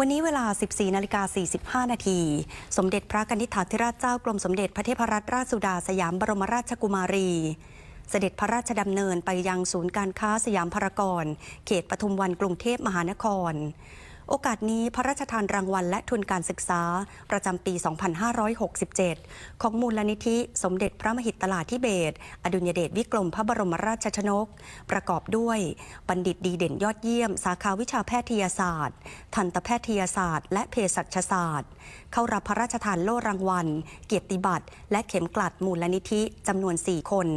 วันนี้เวลา 14นาฬิกา45 นาที สมเด็จพระกนิษฐาธิราชเจ้ากรมสมเด็จพระเทพรัตนราชสุดาสยามบรมราชกุมารี เสด็จพระราชดำเนินไปยังศูนย์การค้าสยามพารากอนเขตปทุมวันกรุงเทพมหานคร โอกาสนี้พระราชทานรางวัลและทุนการศึกษา ประจำปี 2567 ของมูลนิธิสมเด็จพระมหิตลาธิเบศอดุลยเดชวิกรมพระบรมราชชนก ประกอบด้วยบัณฑิตดีเด่นยอดเยี่ยม สาขาวิชาแพทยศาสตร์ ทันตแพทยศาสตร์ และเภสัชศาสตร์ เข้ารับพระราชทานโล่รางวัล เกียรติบัตร และเข็มกลัดมูลนิธิจำนวน 4 คน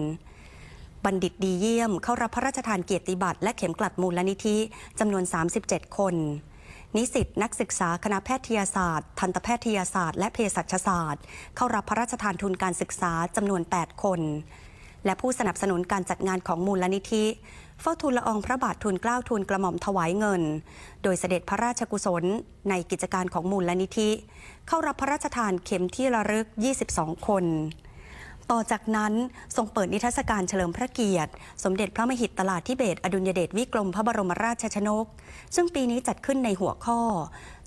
บัณฑิตดีเยี่ยม เข้ารับพระราชทานเกียรติบัตรและเข็มกลัดมูลนิธิจำนวน 37 คน นิสิตนักศึกษาคณะแพทยศาสตร์ ทันตแพทยศาสตร์ และเภสัชศาสตร์ เข้ารับพระราชทานทุนการศึกษาจำนวน 8 คน และผู้สนับสนุนการจัดงานของมูลนิธิ เฝ้าทูลละอองพระบาททูลเกล้าทูลกระหม่อมถวายเงิน โดยเสด็จพระราชกุศล ในกิจการของมูลนิธิ เข้ารับพระราชทานเข็มที่ระลึก 22 คน ต่อจากนั้นทรงเปิดนิทรรศการเฉลิมพระเกียรติ สมเด็จพระมหิตลาธิเบศอดุลยเดชวิกรมพระบรมราชชนก ซึ่งปีนี้จัดขึ้นในหัวข้อ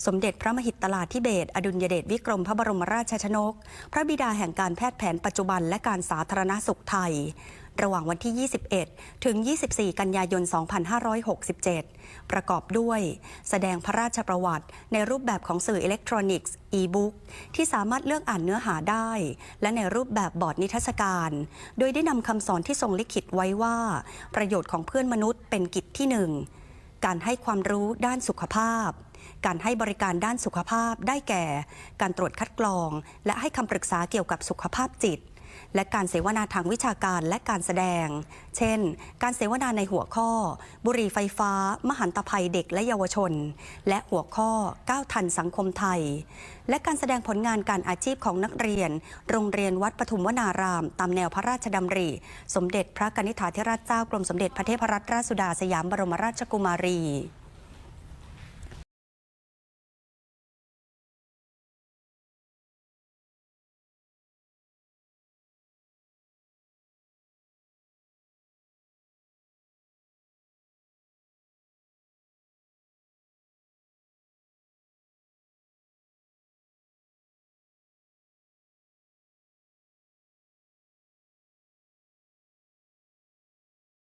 สมเด็จพระมหิตลาธิเบศอดุลยเดชวิกรมพระบรมราชชนก พระบิดาแห่งการแพทย์แผนปัจจุบันและการสาธารณสุขไทย ระหว่างวันที่ 21 ถึง 24 กันยายน 2567 ประกอบด้วย แสดงพระราชประวัติในรูปแบบของสื่ออิเล็กทรอนิกส์ e-book ที่สามารถเลือกอ่านเนื้อหาได้ และในรูปแบบบอร์ดนิทรรศการ โดยได้นำคำสอนที่ทรงลิขิตไว้ว่า ประโยชน์ของเพื่อนมนุษย์เป็นกิจที่หนึ่งการให้ความรู้ด้านสุขภาพ การให้บริการด้านสุขภาพได้แก่ การตรวจคัดกรอง และให้คำปรึกษาเกี่ยวกับสุขภาพจิต และการเสวนาทางวิชาการและการแสดง เช่น การเสวนาในหัวข้อ บุหรี่ไฟฟ้า มหันตภัยเด็กและเยาวชน และหัวข้อก้าวทันสังคมไทย และการแสดงผลงานการอาชีพของนักเรียน โรงเรียนวัดปฐุมวนาราม ตามแนวพระราชดำริ สมเด็จพระกนิษฐาธิราชเจ้ากรมสมเด็จพระเทพรัตนราชสุดาสยามบรมราชกุมารี